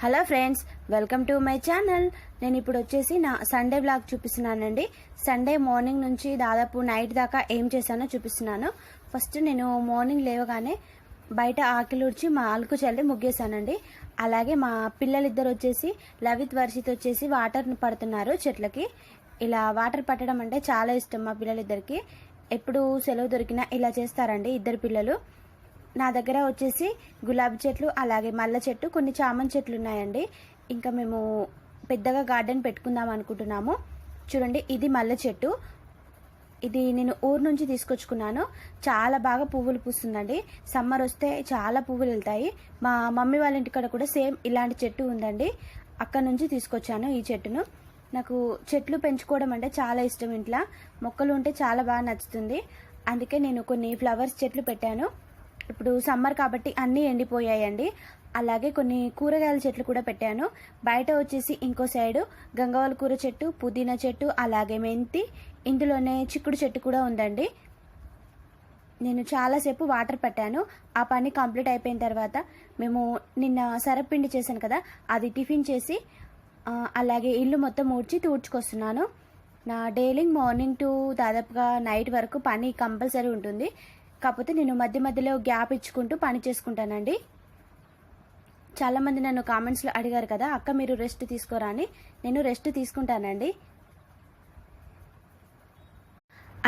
Hello friends welcome to my channel. నేను ఇప్పుడు వచ్చేసి నా సండే బ్లాగ్ చూపిస్తున్నానండి. సండే మార్నింగ్ నుంచి దాదాపు నైట్ దాకా ఏం చేశానో చూపిస్తున్నాను. ఫస్ట్ నేను మార్నింగ్ లేవగానే బయట ఆకిలి ఉడిచి మా అలుకు చల్లి ముగ్గేశానండి. అలాగే మా పిల్లలిద్దరు వచ్చేసి లవిత్ వర్షిత్ వచ్చేసి వాటర్ పడుతున్నారు చెట్లకి. ఇలా వాటర్ పట్టడం అంటే చాలా ఇష్టం మా పిల్లలిద్దరికి. ఎప్పుడు సెలవు దొరికినా ఇలా చేస్తారండి ఇద్దరు పిల్లలు. నా దగ్గర వచ్చేసి గులాబీ చెట్లు అలాగే మల్లె చెట్టు కొన్ని చామంతి చెట్లు ఉన్నాయండి. ఇంకా మేము పెద్దగా గార్డెన్ పెట్టుకుందాం అనుకుంటున్నాము. చూడండి ఇది మల్లె చెట్టు. ఇది నేను ఊరు నుంచి తీసుకొచ్చుకున్నాను. చాలా బాగా పువ్వులు పూస్తుందండి. సమ్మర్ వస్తే చాలా పువ్వులు వెళ్తాయి. మా మమ్మీ వాళ్ళ ఇంటికాడ కూడా సేమ్ ఇలాంటి చెట్టు ఉందండి. అక్కడ నుంచి తీసుకొచ్చాను ఈ చెట్టును. నాకు చెట్లు పెంచుకోవడం అంటే చాలా ఇష్టం ఇంట్లో. మొక్కలు ఉంటే చాలా బాగా నచ్చుతుంది. అందుకే నేను కొన్ని ఫ్లవర్స్ చెట్లు పెట్టాను. ఇప్పుడు సమ్మర్ కాబట్టి అన్నీ ఎండిపోయాయండి. అలాగే కొన్ని కూరగాయల చెట్లు కూడా పెట్టాను. బయట వచ్చేసి ఇంకో సైడు గంగవాల కూర చెట్టు పుదీనా చెట్టు అలాగే మెంతి ఇందులోనే చిక్కుడు చెట్టు కూడా ఉందండి. నేను చాలాసేపు వాటర్ పెట్టాను. ఆ పని కంప్లీట్ అయిపోయిన తర్వాత మేము నిన్న సరపిండి చేశాను కదా అది టిఫిన్ చేసి అలాగే ఇల్లు మొత్తం ఊడ్చి తూడ్చుకొస్తున్నాను. నా డైలీ మార్నింగ్ టు దాదాపుగా నైట్ వరకు పని కంపల్సరీ ఉంటుంది. కాకపోతే నేను మధ్య మధ్యలో గ్యాప్ ఇచ్చుకుంటూ పని చేసుకుంటానండి. చాలామంది నన్ను కామెంట్స్లో అడిగారు కదా అక్క మీరు రెస్ట్ తీసుకోరా అని. నేను రెస్ట్ తీసుకుంటానండి.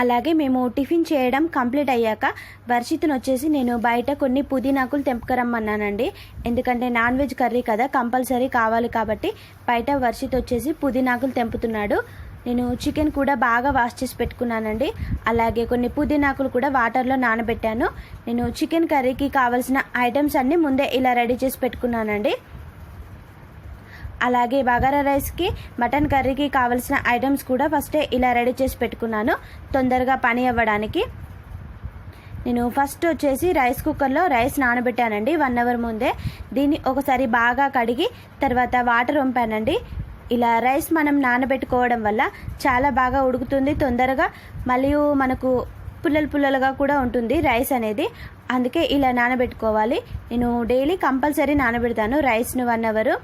అలాగే మేము టిఫిన్ చేయడం కంప్లీట్ అయ్యాక వర్షిత్ను వచ్చేసి నేను బయట కొన్ని పుదీనాకులు తెంపుకరమ్మన్నానండి. ఎందుకంటే నాన్ వెజ్ కర్రీ కదా కంపల్సరీ కావాలి కాబట్టి బయట వర్షిత్ వచ్చేసి పుదీనాకులు తెంపుతున్నాడు. నేను చికెన్ కూడా బాగా వాష్ చేసి పెట్టుకున్నానండి. అలాగే కొన్ని పుదీనాకులు కూడా వాటర్లో నానబెట్టాను. నేను చికెన్ కర్రీకి కావాల్సిన ఐటమ్స్ అన్నీ ముందే ఇలా రెడీ చేసి పెట్టుకున్నానండి. అలాగే బగారా రైస్కి మటన్ కర్రీకి కావాల్సిన ఐటమ్స్ కూడా ఫస్టే ఇలా రెడీ చేసి పెట్టుకున్నాను తొందరగా పని అవ్వడానికి. నేను ఫస్ట్ వచ్చేసి రైస్ కుక్కర్లో రైస్ నానబెట్టానండి వన్ అవర్ ముందే. దీన్ని ఒకసారి బాగా కడిగి తర్వాత వాటర్ వంపానండి. ఇలా రైస్ మనం నానబెట్టుకోవడం వల్ల చాలా బాగా ఉడుకుతుంది తొందరగా. మరియు మనకు పుల్లలు పుల్లలుగా కూడా ఉంటుంది రైస్ అనేది. అందుకే ఇలా నానబెట్టుకోవాలి. నేను డైలీ కంపల్సరీ నానబెడతాను రైస్ను వన్ అవరు.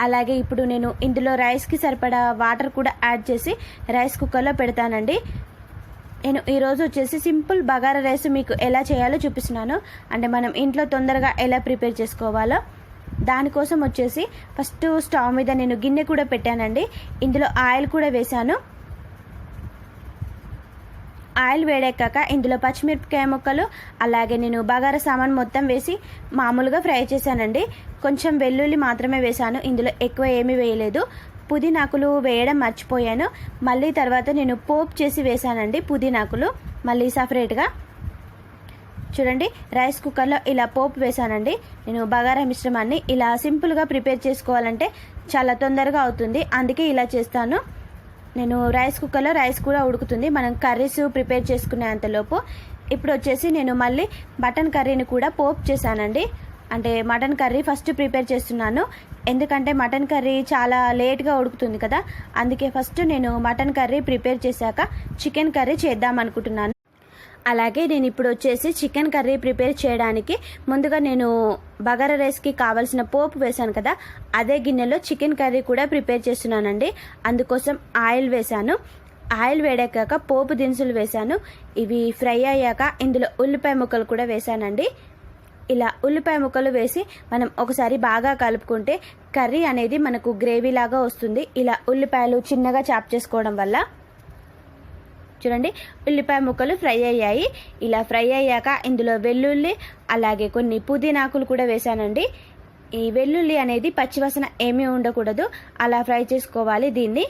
అలాగే ఇప్పుడు నేను ఇందులో రైస్కి సరిపడా వాటర్ కూడా యాడ్ చేసి రైస్ కుక్కర్లో పెడతానండి. నేను ఈరోజు వచ్చేసి సింపుల్ బగారా రైస్ మీకు ఎలా చేయాలో చూపిస్తున్నాను. అంటే మనం ఇంట్లో తొందరగా ఎలా ప్రిపేర్ చేసుకోవాలో. దానికోసం వచ్చేసి ఫస్ట్ స్టవ్ మీద నేను గిన్నె కూడా పెట్టానండి. ఇందులో ఆయిల్ కూడా వేశాను. ఆయిల్ వేడెక్కాక ఇందులో పచ్చిమిరపకాయ ముక్కలు అలాగే నేను బగార సామాన్ మొత్తం వేసి మామూలుగా ఫ్రై చేశానండి. కొంచెం వెల్లుల్లి మాత్రమే వేశాను. ఇందులో ఎక్కువ ఏమీ వేయలేదు. పుదీనాకులు వేయడం మర్చిపోయాను. మళ్ళీ తర్వాత నేను పోప్ చేసి వేశానండి పుదీనాకులు. మళ్ళీ సపరేట్గా చూడండి రైస్ కుక్కర్లో ఇలా పోపు వేసానండి నేను బగారా మిశ్రమాన్ని ఇలా సింపుల్గా ప్రిపేర్ చేసుకోవాలంటే చాలా తొందరగా అవుతుంది. అందుకే ఇలా చేస్తాను. నేను రైస్ కుక్కర్లో రైస్ కూడా ఉడుకుతుంది. మనం కర్రీస్ ప్రిపేర్ చేసుకునే అంతలోపు ఇప్పుడు వచ్చేసి నేను మళ్ళీ మటన్ కర్రీని కూడా పోపు చేశానండి. అంటే మటన్ కర్రీ ఫస్ట్ ప్రిపేర్ చేస్తున్నాను. ఎందుకంటే మటన్ కర్రీ చాలా లేట్గా ఉడుకుతుంది కదా. అందుకే ఫస్ట్ నేను మటన్ కర్రీ ప్రిపేర్ చేశాక చికెన్ కర్రీ చేద్దాం అనుకుంటున్నాను. అలాగే నేను ఇప్పుడు వచ్చేసి చికెన్ కర్రీ ప్రిపేర్ చేయడానికి ముందుగా నేను బగారా రైస్కి కావాల్సిన పోపు వేశాను కదా అదే గిన్నెలో చికెన్ కర్రీ కూడా ప్రిపేర్ చేస్తున్నానండి. అందుకోసం ఆయిల్ వేశాను. ఆయిల్ వేడాక పోపు దినుసులు వేశాను. ఇవి ఫ్రై అయ్యాక ఇందులో ఉల్లిపాయ ముక్కలు కూడా వేశానండి. ఇలా ఉల్లిపాయ ముక్కలు వేసి మనం ఒకసారి బాగా కలుపుకుంటే కర్రీ అనేది మనకు గ్రేవీ లాగా వస్తుంది. ఇలా ఉల్లిపాయలు చిన్నగా చాప్ చేసుకోవడం వల్ల చూడండి ఉల్లిపాయ ముక్కలు ఫ్రై అయ్యాయి. ఇలా ఫ్రై అయ్యాక ఇందులో వెల్లుల్లి అలాగే కొన్ని పుదీనాకులు కూడా వేసానండి ఈ వెల్లుల్లి అనేది పచ్చివాసన ఏమీ ఉండకూడదు. అలా ఫ్రై చేసుకోవాలి దీన్ని.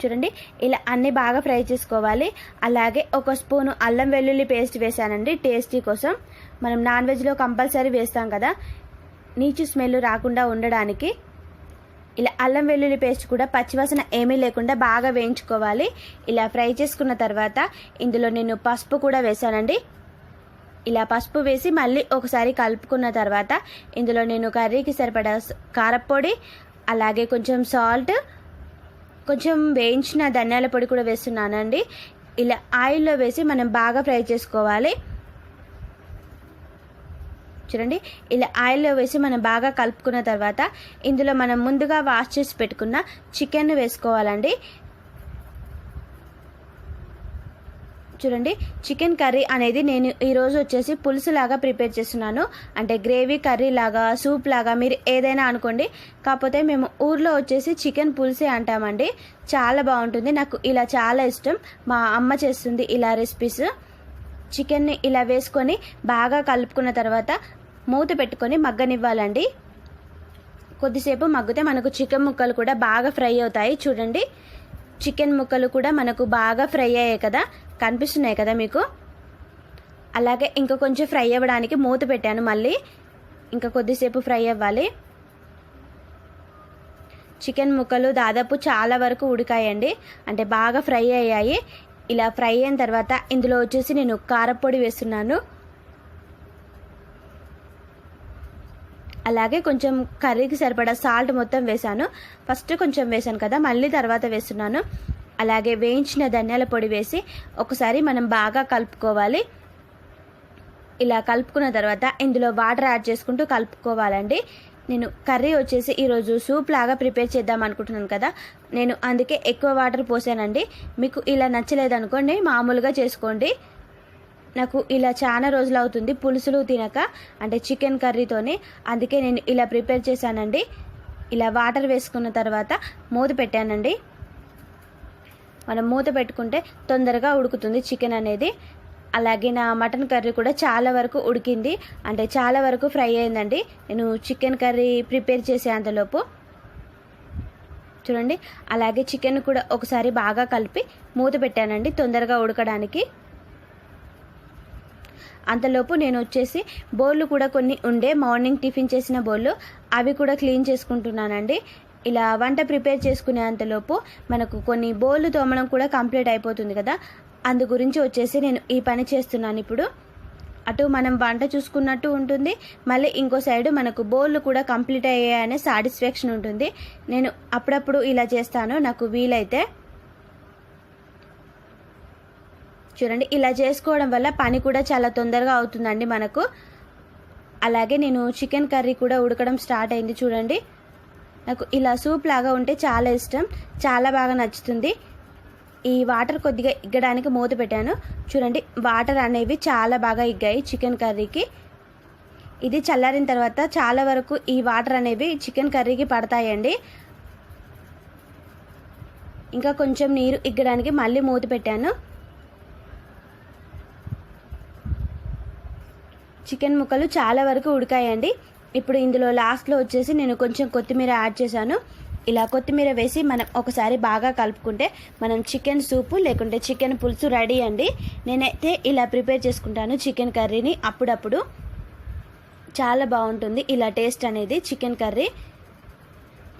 చూడండి ఇలా అన్ని బాగా ఫ్రై చేసుకోవాలి. అలాగే ఒక స్పూను అల్లం వెల్లుల్లి పేస్ట్ వేసానండి టేస్టీ కోసం. మనం నాన్ వెజ్లో కంపల్సరీ వేస్తాం కదా. నీచు స్మెల్ రాకుండా ఉండడానికి ఇలా అల్లం వెల్లుల్లి పేస్ట్ కూడా పచ్చివాసన ఏమీ లేకుండా బాగా వేయించుకోవాలి. ఇలా ఫ్రై చేసుకున్న తర్వాత ఇందులో నేను పసుపు కూడా వేసానండి ఇలా పసుపు వేసి మళ్ళీ ఒకసారి కలుపుకున్న తర్వాత ఇందులో నేను కర్రీకి సరిపడా కారపొడి కారప్పొడి అలాగే కొంచెం సాల్ట్ కొంచెం వేయించిన ధనియాల పొడి కూడా వేస్తున్నానండి. ఇలా ఆయిల్లో వేసి మనం బాగా ఫ్రై చేసుకోవాలి. చూడండి. ఇలా ఆయిల్లో వేసి మనం బాగా కలుపుకున్న తర్వాత ఇందులో మనం ముందుగా వాష్ చేసి పెట్టుకున్న చికెన్ వేసుకోవాలండి. చూడండి చికెన్ కర్రీ అనేది నేను ఈరోజు వచ్చేసి పులుసు లాగా ప్రిపేర్ చేస్తున్నాను. అంటే గ్రేవీ కర్రీ లాగా సూప్ లాగా మీరు ఏదైనా అనుకోండి. కాకపోతే మేము ఊర్లో వచ్చేసి చికెన్ పులుసే అంటామండి. చాలా బాగుంటుంది. నాకు ఇలా చాలా ఇష్టం. మా అమ్మ చేస్తుంది ఇలా రెసిపీస్. చికెన్ని ఇలా వేసుకొని బాగా కలుపుకున్న తర్వాత మూత పెట్టుకొని మగ్గనివ్వాలండి. కొద్దిసేపు మగ్గితే మనకు చికెన్ ముక్కలు కూడా బాగా ఫ్రై అవుతాయి. చూడండి చికెన్ ముక్కలు కూడా మనకు బాగా ఫ్రై అయ్యాయి కదా కనిపిస్తున్నాయి కదా మీకు? అలాగే ఇంకా కొంచెం ఫ్రై అవ్వడానికి మూత పెట్టాను మళ్ళీ. ఇంకా కొద్దిసేపు ఫ్రై అవ్వాలి. చికెన్ ముక్కలు దాదాపు చాలా వరకు ఉడికాయండి. అంటే బాగా ఫ్రై అయ్యాయి. ఇలా ఫ్రై అయిన తర్వాత ఇందులో వచ్చేసి నేను కారపొడి వేస్తున్నాను. అలాగే కొంచెం కర్రీకి సరిపడా సాల్ట్ మొత్తం వేసాను ఫస్ట్ కొంచెం వేసాను కదా మళ్ళీ తర్వాత వేస్తున్నాను. అలాగే వేయించిన ధనియాల పొడి వేసి ఒకసారి మనం బాగా కలుపుకోవాలి. ఇలా కలుపుకున్న తర్వాత ఇందులో వాటర్ యాడ్ చేసుకుంటూ కలుపుకోవాలండి. నేను కర్రీ వచ్చేసి ఈరోజు సూప్ లాగా ప్రిపేర్ చేద్దాం అనుకుంటున్నాను కదా నేను అందుకే ఎక్కువ వాటర్ పోసానండి. మీకు ఇలా నచ్చలేదనుకోండి మామూలుగా చేసుకోండి. నాకు ఇలా చాలా రోజులు అవుతుంది పులుసులు తినక అంటే చికెన్ కర్రీతోని. అందుకే నేను ఇలా ప్రిపేర్ చేశానండి. ఇలా వాటర్ వేసుకున్న తర్వాత మూత పెట్టానండి. మనం మూత పెట్టుకుంటే తొందరగా ఉడుకుతుంది చికెన్ అనేది. అలాగే నా మటన్ కర్రీ కూడా చాలా వరకు ఉడికింది. అంటే చాలా వరకు ఫ్రై అయిందండి. నేను చికెన్ కర్రీ ప్రిపేర్ చేసే అంతలోపు. చూడండి. అలాగే చికెన్ కూడా ఒకసారి బాగా కలిపి మూత పెట్టానండి తొందరగా ఉడకడానికి. అంతలోపు నేను వచ్చేసి బౌళ్ళు కూడా కొన్ని ఉండే మార్నింగ్ టిఫిన్ చేసిన బౌళ్ళు అవి కూడా క్లీన్ చేసుకుంటున్నానండి. ఇలా వంట ప్రిపేర్ చేసుకునే అంతలోపు మనకు కొన్ని బౌళ్ళు తోమడం కూడా కంప్లీట్ అయిపోతుంది కదా. అందు గురించి వచ్చేసి నేను ఈ పని చేస్తున్నాను ఇప్పుడు. అటు మనం వంట చూసుకున్నట్టు ఉంటుంది. మళ్ళీ ఇంకో సైడ్ మనకు బౌళ్ళు కూడా కంప్లీట్ అయ్యాయనే సాటిస్ఫాక్షన్ ఉంటుంది. నేను అప్పుడప్పుడు ఇలా చేస్తాను. నాకు వీలైతే చూడండి ఇలా చేసుకోవడం వల్ల పని కూడా చాలా తొందరగా అవుతుందండి మనకు. అలాగే నేను చికెన్ కర్రీ కూడా ఉడకడం స్టార్ట్ అయింది చూడండి. నాకు ఇలా సూప్ లాగా ఉంటే చాలా ఇష్టం చాలా బాగా నచ్చుతుంది. ఈ వాటర్ కొద్దిగా ఇగ్గడానికి మూత పెట్టాను. చూడండి వాటర్ అనేవి చాలా బాగా ఇగ్గాయి చికెన్ కర్రీకి. ఇది చల్లారిన తర్వాత చాలా వరకు ఈ వాటర్ అనేవి చికెన్ కర్రీకి పడతాయండి. ఇంకా కొంచెం నీరు ఇగ్గడానికి మళ్ళీ మూత పెట్టాను. చికెన్ ముక్కలు చాలా వరకు ఉడికాయండి. ఇప్పుడు ఇందులో లాస్ట్లో వచ్చేసి నేను కొంచెం కొత్తిమీర యాడ్ చేశాను. ఇలా కొత్తిమీర వేసి మనం ఒకసారి బాగా కలుపుకుంటే మనం చికెన్ సూపు లేకుంటే చికెన్ పులుసు రెడీ అండి. నేనైతే ఇలా ప్రిపేర్ చేసుకుంటాను చికెన్ కర్రీని అప్పుడప్పుడు. చాలా బాగుంటుంది ఇలా టేస్ట్ అనేది చికెన్ కర్రీ.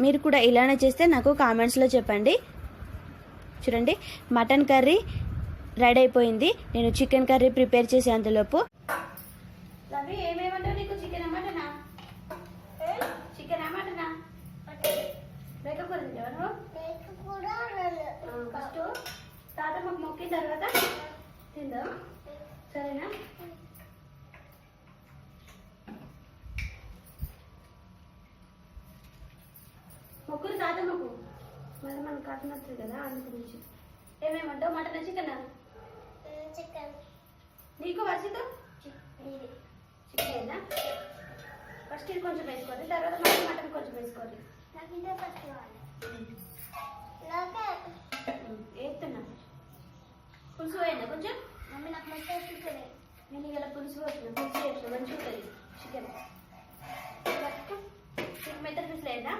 మీరు కూడా ఇలానే చేస్తే నాకు కామెంట్స్లో చెప్పండి. చూడండి మటన్ కర్రీ రెడీ అయిపోయింది. నేను చికెన్ కర్రీ ప్రిపేర్ చేసేంతలోపు రవి ఏమేమంటావు నీకు? చికెన్ మటనా చికెన్ మటనా లేకపోతే తింటావా ఫస్ట్ తాత మాకు మొక్కిన తర్వాత తిందాం. సరేనా? మొక్కులు తాత మొక్కు మళ్ళీ మనకు కథ నచ్చదు కదా అందు గురించి. ఏమేమంటావు? Mutton chicken? చికెన్. నీకు వర్షితో? ఫస్ట్ ఇది కొంచెం వేసుకోవాలి తర్వాత మళ్ళీ మటన్ కొంచెం వేసుకోవాలి నాకు ఇంటే ఫస్ట్ కావాలి. వేస్తున్నా పులుసు వేయండి కొంచెం? మమ్మీ నాకు మంచిగా చికెన్ నేను ఇలా పులుసు వేసిన పులుసు వేసిన మంచిగా ఉంటుంది. చికెన్ చికెన్ మెత్తడి పీస్ లేదా?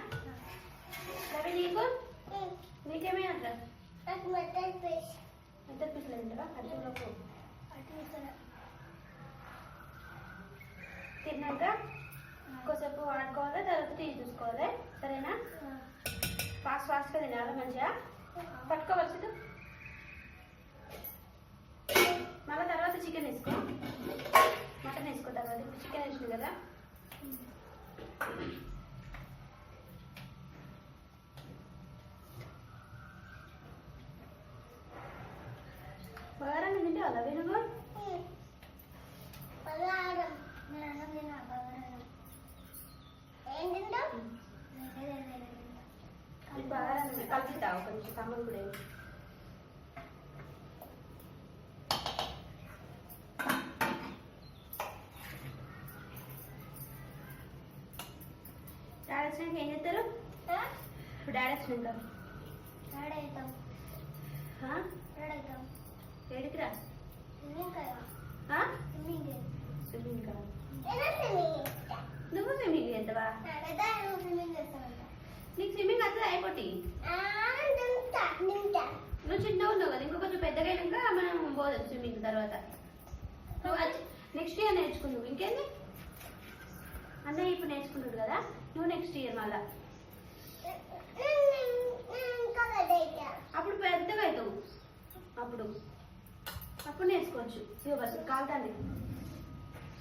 రవి నీకు? నీకేమైనా నాకు మెత్తడి పీస్ లేదంటారా అర్జున్లకు అటు ఇక్కడ తిన్నాక? ఇంకోసేపు వాడుకోవాలి తర్వాత టీ చూసుకోవాలి. సరేనా? ఫాస్ట్ ఫాస్ట్గా తినాలి మంచిగా. పట్టుకోవచ్చు మళ్ళీ తర్వాత చికెన్ వేసుకో. మటన్ వేసుకో తర్వాత. చికెన్ వేసింది కదా బాగా తింటే అలా వినుగో పలారం నేను అన్నం తిన్నా ఇది బాగా కలుపుతా ఒక నిమిషం కమ్మలు కూడా వేయి. డాడీ వచ్చినాక ఏం చేస్తారు? ఇప్పుడు డాడీ వచ్చినాక ఆ? ఏడికి రా. ఆ? స్విమ్మింగ్ కా. నువ్వు స్విమ్మింగ్ చేస్తావా? నీకు స్విమ్మింగ్ వస్తుంది అయిపోటి నువ్వు చిన్నగా ఉన్నావు కదా ఇంకో కొంచెం పెద్దగా అయినాక మనం పోదాం స్విమ్మింగ్ తర్వాత. నువ్వు నెక్స్ట్ ఇయర్ నేర్చుకున్నావు ఇంకేంది? అన్నయ్య ఇప్పుడు నేర్చుకుంటాడు కదా? నువ్వు నెక్స్ట్ ఇయర్ మళ్ళా. అప్పుడు పెద్దగా అవుతావు అప్పుడు. అప్పుడు నేర్చుకోవచ్చు. ఇవ్వ బస్సు కాలుతాండి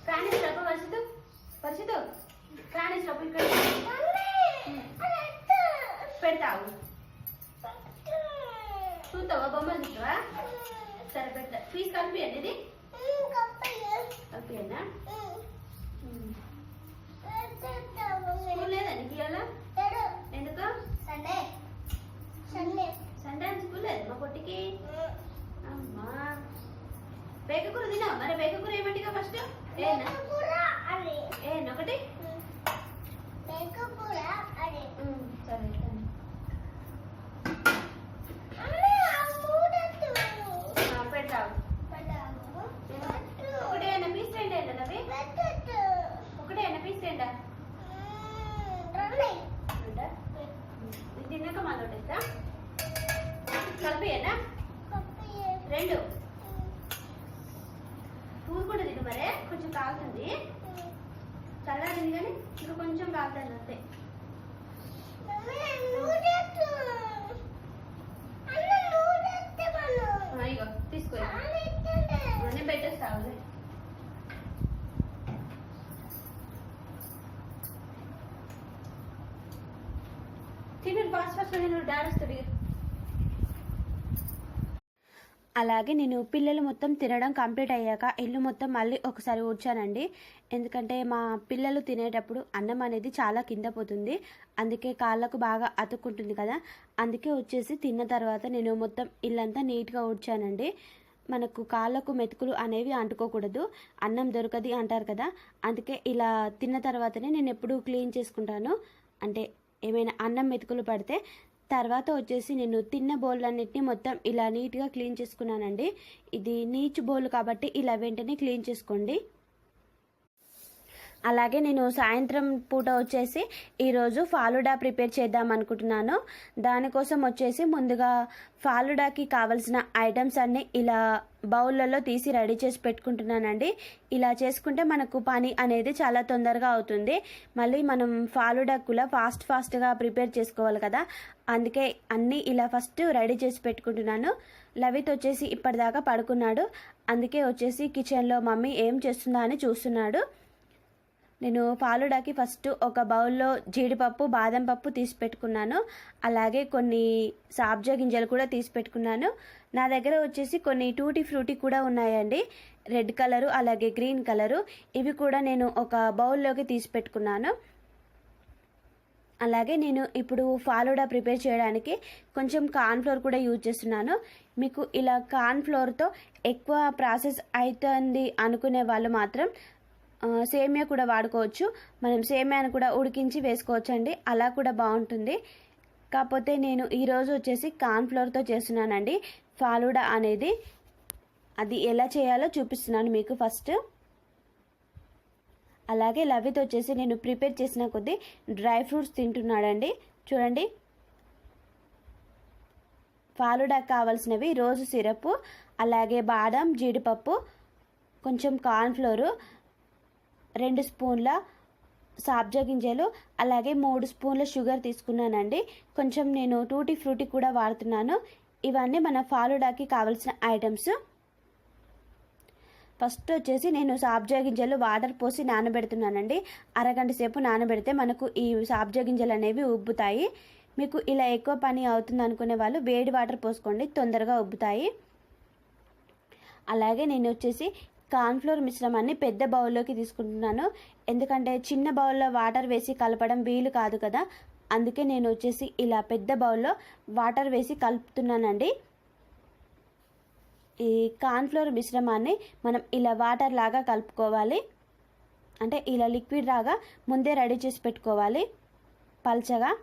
ప్రాణించినప్పుడు పరిస్థితి. పరిస్థితి? ప్రాణించినప్పుడు ఇక్కడ. పెడతావు. చూస్తావా? బొమ్మలు చూస్తావా? సరే పెడతా. ఫీజు కలిపియండి ఇది? కలిపియన్నా స్కూల్ లేదా నీకు ఇవాళ? ఎందుకు? సండే. సండే. సండే. స్కూల్ లేదు మా పొట్టికి? అమ్మా. బేకకూర తినావా మరి బేకకూర ఏమంటిగా ఫస్ట్ ఏనా? ఒకటి? అది. సరే సరే. అమ్మే ఆ మూడొద్దు ఆ, పెడతావు పడాము ఒకటే అయినా పీస్ రెండు అయినా అవి పెట్టొద్దు ఒకటే అయినా పీస్ రెండా రమ్మి రెండా ఇది తిన్నాక మళ్ళీ ఒకటేస్తా కలిపియేనా కప్పి రెండు పూలు కూడా తిను మరే కొంచెం కాలుతుంది చల్లారింది కానీ ఇంకా కొంచెం కాలుతుంది అంతే మమ్మీ నూడొద్దు అన్న నూడొద్దు మనం ఆ, ఇగో తీసుకో ఇగో. అని ఇస్తుండే నేను పెట్టేస్తావు తిను ఫాస్ట్ ఫాస్ట్ నేను డాడీ వస్తాడు ఇక. అలాగే నేను పిల్లలు మొత్తం తినడం కంప్లీట్ అయ్యాక ఇల్లు మొత్తం మళ్ళీ ఒకసారి ఊడ్చానండి. ఎందుకంటే మా పిల్లలు తినేటప్పుడు అన్నం అనేది చాలా కింద పోతుంది. అందుకే కాళ్ళకు బాగా అతుక్కుంటుంది కదా. అందుకే వచ్చేసి తిన్న తర్వాత నేను మొత్తం ఇల్లంతా నీట్గా ఊడ్చానండి. మనకు కాళ్ళకు మెతుకులు అనేవి అంటుకోకూడదు. అన్నం దొరకది అంటారు కదా. అందుకే ఇలా తిన్న తర్వాతనే నేను ఎప్పుడూ క్లీన్ చేసుకుంటాను. అంటే ఏమైనా అన్నం మెతుకులు పడితే తర్వాత వచ్చేసి నేను తిన్న బౌల్లన్నిటిని మొత్తం ఇలా నీట్గా క్లీన్ చేసుకున్నానండి. ఇది నీచు బౌల్ కాబట్టి ఇలా వెంటనే క్లీన్ చేసుకోండి. అలాగే నేను సాయంత్రం పూట వచ్చేసి ఈరోజు ఫాలుడా ప్రిపేర్ చేద్దాం అనుకుంటున్నాను. దానికోసం వచ్చేసి ముందుగా ఫాలుడాకి కావలసిన ఐటమ్స్ అన్నీ ఇలా బౌల్లలో తీసి రెడీ చేసి పెట్టుకుంటున్నానండి. ఇలా చేసుకుంటే మనకు పని అనేది చాలా తొందరగా అవుతుంది. మళ్ళీ మనం ఫాలుడా కూడా ఫాస్ట్ ఫాస్ట్గా ప్రిపేర్ చేసుకోవాలి కదా. అందుకే అన్నీ ఇలా ఫస్ట్ రెడీ చేసి పెట్టుకుంటున్నాను. లవిత్ వచ్చేసి ఇప్పటిదాకా పడుకున్నాడు. అందుకే వచ్చేసి కిచెన్లో మమ్మీ ఏం చేస్తుందా అని చూస్తున్నాడు. నేను ఫాలుడాకి ఫస్ట్ ఒక బౌల్లో జీడిపప్పు బాదం పప్పు తీసి పెట్టుకున్నాను. అలాగే కొన్ని సాబ్జా గింజలు కూడా తీసి పెట్టుకున్నాను. నా దగ్గర వచ్చేసి కొన్ని టూటీ ఫ్రూటీ కూడా ఉన్నాయండి. రెడ్ కలరు అలాగే గ్రీన్ కలరు. ఇవి కూడా నేను ఒక బౌల్లోకి తీసి పెట్టుకున్నాను. అలాగే నేను ఇప్పుడు ఫాలుడా ప్రిపేర్ చేయడానికి కొంచెం కార్న్ఫ్లోర్ కూడా యూజ్ చేస్తున్నాను. మీకు ఇలా కార్న్ఫ్లోర్తో ఎక్కువ ప్రాసెస్ అవుతుంది అనుకునే వాళ్ళు మాత్రం సేమియా కూడా వాడుకోవచ్చు. మనం సేమియాను కూడా ఉడికించి వేసుకోవచ్చు అండి అలా కూడా బాగుంటుంది. కాకపోతే నేను ఈరోజు వచ్చేసి కార్న్ఫ్లోర్తో చేస్తున్నానండి. ఫాలుడా అనేది. అది ఎలా చేయాలో చూపిస్తున్నాను మీకు ఫస్ట్. అలాగే లవిత్ వచ్చేసి నేను ప్రిపేర్ చేసిన కొద్దీ డ్రై ఫ్రూట్స్ తింటున్నాడండి. చూడండి. ఫాలుడాకి కావాల్సినవి రోజు సిరప్ అలాగే బాదం జీడిపప్పు కొంచెం కార్న్ఫ్లోరు రెండు స్పూన్ల సాబ్జా గింజలు అలాగే మూడు స్పూన్ల షుగర్ తీసుకున్నానండి. కొంచెం నేను టూటీ ఫ్రూటీ కూడా వాడుతున్నాను. ఇవన్నీ మన ఫాలుడాకి కావాల్సిన ఐటమ్స్. ఫస్ట్ వచ్చేసి నేను సాబ్జా గింజలు వాటర్ పోసి నానబెడుతున్నానండి. అరగంట సేపు నానబెడితే మనకు ఈ సాబ్జా గింజలు అనేవి ఉబ్బుతాయి. మీకు ఇలా ఎక్కువ పని అవుతుంది అనుకునే వాళ్ళు వేడి వాటర్ పోసుకోండి తొందరగా ఉబ్బుతాయి. అలాగే నేను వచ్చేసి కార్న్ఫ్లోర్ మిశ్రమాన్ని పెద్ద బౌల్లోకి తీసుకుంటున్నాను. ఎందుకంటే చిన్న బౌల్లో వాటర్ వేసి కలపడం వీలు కాదు కదా. అందుకే నేను వచ్చేసి ఇలా పెద్ద బౌల్లో వాటర్ వేసి కలుపుతున్నానండి. ఈ కార్న్ఫ్లోర్ మిశ్రమాన్ని మనం ఇలా వాటర్ లాగా కలుపుకోవాలి. అంటే ఇలా లిక్విడ్ లాగా ముందే రెడీ చేసి పెట్టుకోవాలి. పల్చగా.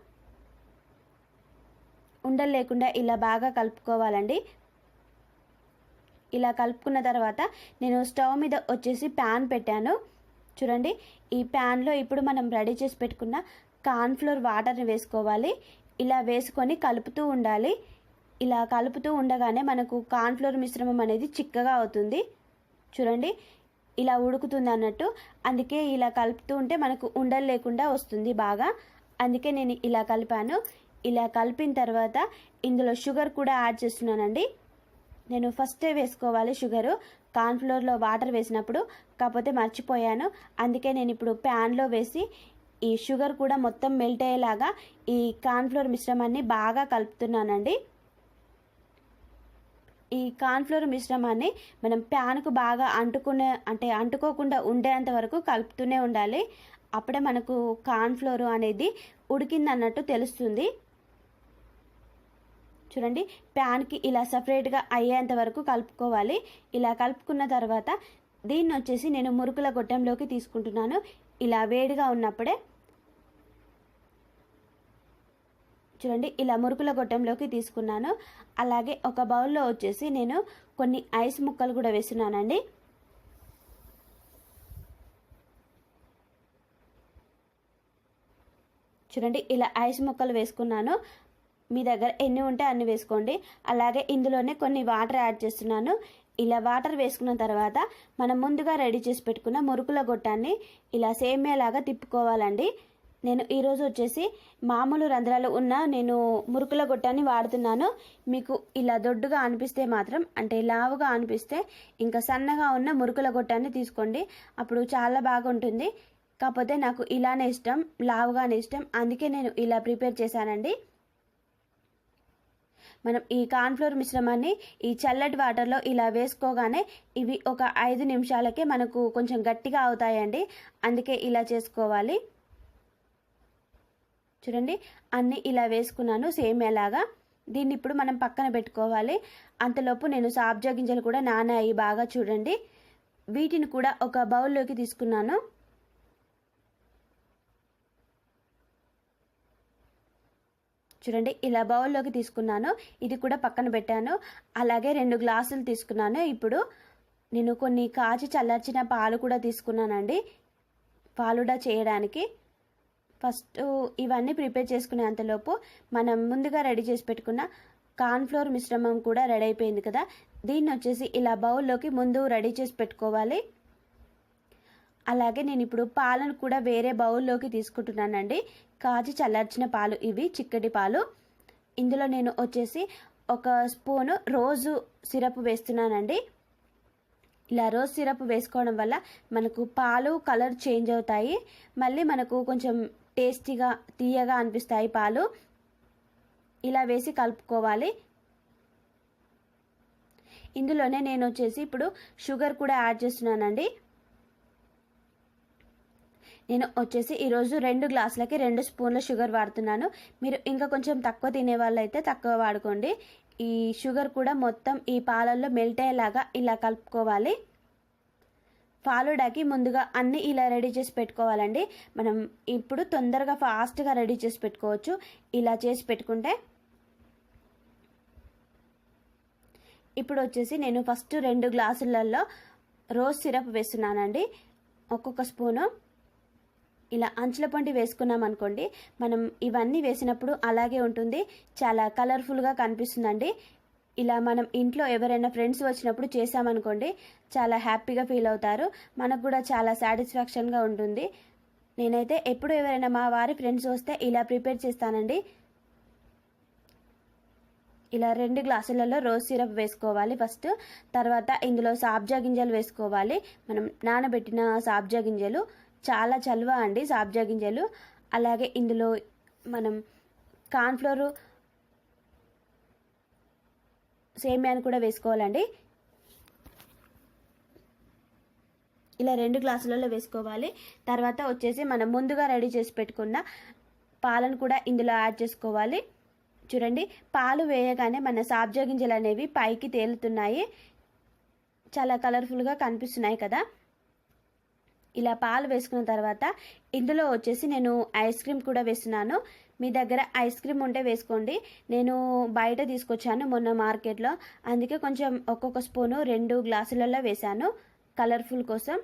ఉండలు లేకుండా ఇలా బాగా కలుపుకోవాలండి. ఇలా కలుపుకున్న తర్వాత నేను స్టవ్ మీద వచ్చేసి ప్యాన్ పెట్టాను. చూడండి ఈ ప్యాన్లో ఇప్పుడు మనం రెడీ చేసి పెట్టుకున్న కార్న్ఫ్లోర్ వాటర్ని వేసుకోవాలి. ఇలా వేసుకొని కలుపుతూ ఉండాలి. ఇలా కలుపుతూ ఉండగానే మనకు కార్న్ఫ్లోర్ మిశ్రమం అనేది చిక్కగా అవుతుంది. చూడండి ఇలా ఉడుకుతుంది అన్నట్టు. అందుకే ఇలా కలుపుతూ ఉంటే మనకు ఉండలు లేకుండా వస్తుంది బాగా. అందుకే నేను ఇలా కలిపాను. ఇలా కలిపిన తర్వాత ఇందులో షుగర్ కూడా యాడ్ చేస్తున్నానండి. నేను ఫస్టే వేసుకోవాలి షుగరు కార్న్ఫ్లోర్లో వాటర్ వేసినప్పుడు కాకపోతే మర్చిపోయాను. అందుకే నేను ఇప్పుడు ప్యాన్లో వేసి ఈ షుగర్ కూడా మొత్తం మెల్ట్ అయ్యేలాగా ఈ కార్న్ఫ్లోర్ మిశ్రమాన్ని బాగా కలుపుతున్నానండి. ఈ కార్న్ఫ్లోర్ మిశ్రమాన్ని మనం ప్యాన్కు బాగా అంటుకునే అంటే అంటుకోకుండా ఉండేంత వరకు కలుపుతూనే ఉండాలి. అప్పుడే మనకు కార్న్ఫ్లోర్ అనేది ఉడికిందన్నట్టు తెలుస్తుంది. చూడండి ప్యాన్కి ఇలా సపరేట్గా అయ్యేంత వరకు కలుపుకోవాలి. ఇలా కలుపుకున్న తర్వాత దీన్ని వచ్చేసి నేను మురుకుల గొట్టంలోకి తీసుకుంటున్నాను. ఇలా వేడిగా ఉన్నప్పుడే చూడండి ఇలా మురుకుల గొట్టంలోకి తీసుకున్నాను. అలాగే ఒక బౌల్లో వచ్చేసి నేను కొన్ని ఐస్ ముక్కలు కూడా వేస్తున్నానండి. చూడండి ఇలా ఐస్ ముక్కలు వేసుకున్నాను. మీ దగ్గర ఎన్ని ఉంటే అన్ని వేసుకోండి. అలాగే ఇందులోనే కొన్ని వాటర్ యాడ్ చేస్తున్నాను. ఇలా వాటర్ వేసుకున్న తర్వాత మనం ముందుగా రెడీ చేసి పెట్టుకున్న మురుకుల గొట్టాన్ని ఇలా సేమేలాగా తిప్పుకోవాలండి. నేను ఈరోజు వచ్చేసి మామూలు రంధ్రాలు ఉన్న నేను మురుకుల గొట్టాన్ని వాడుతున్నాను. మీకు ఇలా దొడ్డుగా అనిపిస్తే మాత్రం అంటే లావుగా అనిపిస్తే ఇంకా సన్నగా ఉన్న మురుకుల గొట్టాన్ని తీసుకోండి. అప్పుడు చాలా బాగుంటుంది. కాకపోతే నాకు ఇలానే ఇష్టం లావుగానే ఇష్టం. అందుకే నేను ఇలా ప్రిపేర్ చేశానండి. మనం ఈ కార్న్ఫ్లోర్ మిశ్రమాన్ని ఈ చల్లటి వాటర్లో ఇలా వేసుకోగానే ఇవి ఒక ఐదు నిమిషాలకే మనకు కొంచెం గట్టిగా అవుతాయండి. అందుకే ఇలా చేసుకోవాలి. చూడండి అన్నీ ఇలా వేసుకున్నాను సేమ్ ఎలాగా. దీన్ని ఇప్పుడు మనం పక్కన పెట్టుకోవాలి. అంతలోపు నేను సాబ్జా గింజలు కూడా నానాయి బాగా చూడండి. వీటిని కూడా ఒక బౌల్లోకి తీసుకున్నాను. చూడండి ఇలా బౌల్లోకి తీసుకున్నాను. ఇది కూడా పక్కన పెట్టాను. అలాగే రెండు గ్లాసులు తీసుకున్నాను. ఇప్పుడు నేను కొన్ని కాచి చల్లార్చిన పాలు కూడా తీసుకున్నానండి. పాలుడా చేయడానికి. ఫస్ట్ ఇవన్నీ ప్రిపేర్ చేసుకునే అంతలోపు మనం ముందుగా రెడీ చేసి పెట్టుకున్న కార్న్ఫ్లోర్ మిశ్రమం కూడా రెడీ అయిపోయింది కదా. దీన్ని వచ్చేసి ఇలా బౌల్లోకి ముందు రెడీ చేసి పెట్టుకోవాలి. అలాగే నేను ఇప్పుడు పాలను కూడా వేరే బౌల్లోకి తీసుకుంటున్నానండి. కాచి చల్లార్చిన పాలు ఇవి చిక్కటి పాలు. ఇందులో నేను వచ్చేసి ఒక స్పూను రోజు సిరప్ వేస్తున్నానండి. ఇలా రోజ్ సిరప్ వేసుకోవడం వల్ల మనకు పాలు కలర్ చేంజ్ అవుతాయి. మళ్ళీ మనకు కొంచెం టేస్టీగా తీయగా అనిపిస్తాయి పాలు. ఇలా వేసి కలుపుకోవాలి. ఇందులోనే నేను వచ్చేసి ఇప్పుడు షుగర్ కూడా యాడ్ చేస్తున్నానండి. నేను వచ్చేసి ఈరోజు రెండు గ్లాసులకి రెండు స్పూన్ల షుగర్ వాడుతున్నాను. మీరు ఇంకా కొంచెం తక్కువ తినే వాళ్ళైతే తక్కువ వాడుకోండి. ఈ షుగర్ కూడా మొత్తం ఈ పాలల్లో మెల్ట్ అయ్యేలాగా ఇలా కలుపుకోవాలి. ఫాలుడాకి ముందుగా అన్ని ఇలా రెడీ చేసి పెట్టుకోవాలండి. మనం ఇప్పుడు తొందరగా ఫాస్ట్గా రెడీ చేసి పెట్టుకోవచ్చు. ఇలా చేసి పెట్టుకుంటే ఇప్పుడు వచ్చేసి నేను ఫస్ట్ రెండు గ్లాసులలో రోజ్ సిరప్ వేస్తున్నానండి. ఒక్కొక్క స్పూను. ఇలా అంచుల పంటి వేసుకున్నాం అనుకోండి మనం ఇవన్నీ వేసినప్పుడు అలాగే ఉంటుంది. చాలా కలర్ఫుల్గా కనిపిస్తుందండి. ఇలా మనం ఇంట్లో ఎవరైనా ఫ్రెండ్స్ వచ్చినప్పుడు చేసామనుకోండి చాలా హ్యాపీగా ఫీల్ అవుతారు. మనకు కూడా చాలా సాటిస్ఫాక్షన్గా ఉంటుంది. నేనైతే ఎప్పుడు ఎవరైనా మా వారి ఫ్రెండ్స్ వస్తే ఇలా ప్రిపేర్ చేస్తానండి. ఇలా రెండు గ్లాసులలో రోజ్ సిరప్ వేసుకోవాలి ఫస్ట్ తర్వాత ఇందులో సాబ్జా గింజలు వేసుకోవాలి. మనం నానబెట్టిన సాబ్జా గింజలు చాలా చలువ అండి సాబ్జా గింజలు. అలాగే ఇందులో మనం కార్న్ఫ్లోర్ సేమియాని కూడా వేసుకోవాలండి. ఇలా రెండు గ్లాసులలో వేసుకోవాలి. తర్వాత వచ్చేసి మనం ముందుగా రెడీ చేసి పెట్టుకున్న పాలను కూడా ఇందులో యాడ్ చేసుకోవాలి. చూడండి పాలు వేయగానే మన సాబ్జా గింజలు అనేవి పైకి తేలుతున్నాయి. చాలా కలర్ఫుల్గా కనిపిస్తున్నాయి కదా. ఇలా పాలు వేసుకున్న తర్వాత ఇందులో వచ్చేసి నేను ఐస్ క్రీమ్ కూడా వేస్తున్నాను. మీ దగ్గర ఐస్ క్రీమ్ ఉంటే వేసుకోండి. నేను బయట తీసుకొచ్చాను మొన్న మార్కెట్లో. అందుకే కొంచెం ఒక్కొక్క స్పూను రెండు గ్లాసులలో వేశాను కలర్ఫుల్ కోసం.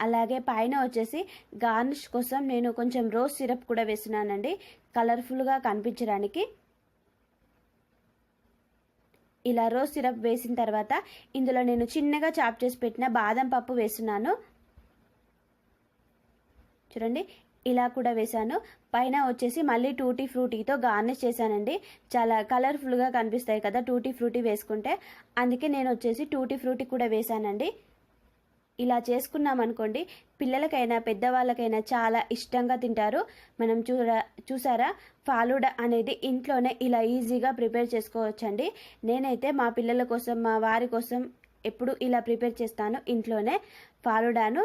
అలాగే పైన వచ్చేసి గార్నిష్ కోసం నేను కొంచెం రోజ్ సిరప్ కూడా వేస్తున్నానండి. కలర్ఫుల్గా కనిపించడానికి. ఇలా రోజ్ సిరప్ వేసిన తర్వాత ఇందులో నేను చిన్నగా చాప్ చేసి పెట్టిన బాదం పప్పు వేస్తున్నాను. చూడండి ఇలా కూడా వేశాను. పైన వచ్చేసి మళ్ళీ టూటీ ఫ్రూటీతో గార్నిష్ చేశానండి. చాలా కలర్ఫుల్గా కనిపిస్తాయి కదా టూటీ ఫ్రూటీ వేసుకుంటే. అందుకే నేను వచ్చేసి టూటీ ఫ్రూటీ కూడా వేశానండి. ఇలా చేసుకున్నామనుకోండి పిల్లలకైనా పెద్దవాళ్ళకైనా చాలా ఇష్టంగా తింటారు. మనం చూడ చూసారా? ఫాలుడా అనేది ఇంట్లోనే ఇలా ఈజీగా ప్రిపేర్ చేసుకోవచ్చండి. నేనైతే మా పిల్లల కోసం మా వారి కోసం ఎప్పుడు ఇలా ప్రిపేర్ చేస్తాను ఇంట్లోనే ఫాలుడాను.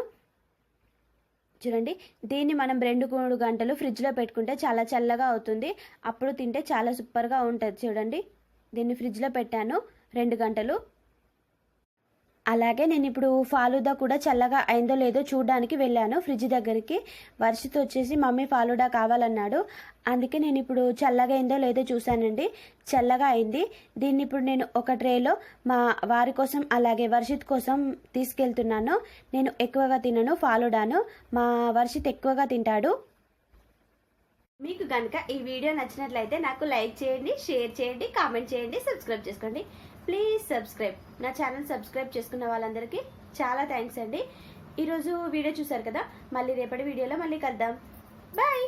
చూడండి దీన్ని మనం రెండు మూడు గంటలు ఫ్రిడ్జ్లో పెట్టుకుంటే చాలా చల్లగా అవుతుంది. అప్పుడు తింటే చాలా సూపర్గా ఉంటుంది. చూడండి దీన్ని ఫ్రిడ్జ్లో పెట్టాను రెండు గంటలు. అలాగే నేను ఇప్పుడు ఫాలుడా కూడా చల్లగా అయిందో లేదో చూడడానికి వెళ్ళాను. ఫ్రిడ్జ్ దగ్గరికి. వర్షిత్ వచ్చేసి మమ్మీ ఫాలూడా కావాలన్నాడు. అందుకే నేను ఇప్పుడు చల్లగా అయిందో లేదో చూశానండి. చల్లగా అయింది. దీన్ని ఇప్పుడు నేను ఒక ట్రేలో మా వారి కోసం అలాగే వర్షిత్ కోసం తీసుకెళ్తున్నాను. నేను ఎక్కువగా తినను ఫాలూడాను మా వర్షిత్ ఎక్కువగా తింటాడు. మీకు కనుక ఈ వీడియో నచ్చినట్లయితే నాకు లైక్ చేయండి షేర్ చేయండి కామెంట్ చేయండి సబ్స్క్రైబ్ చేసుకోండి. ప్లీజ్ సబ్స్క్రైబ్ నా ఛానల్ సబ్స్క్రైబ్ చేసుకున్న వాళ్ళందరికీ చాలా థ్యాంక్స్ అండి. ఈరోజు వీడియో చూసారు కదా? మళ్ళీ రేపటి వీడియోలో మళ్ళీ కలుద్దాం. బాయ్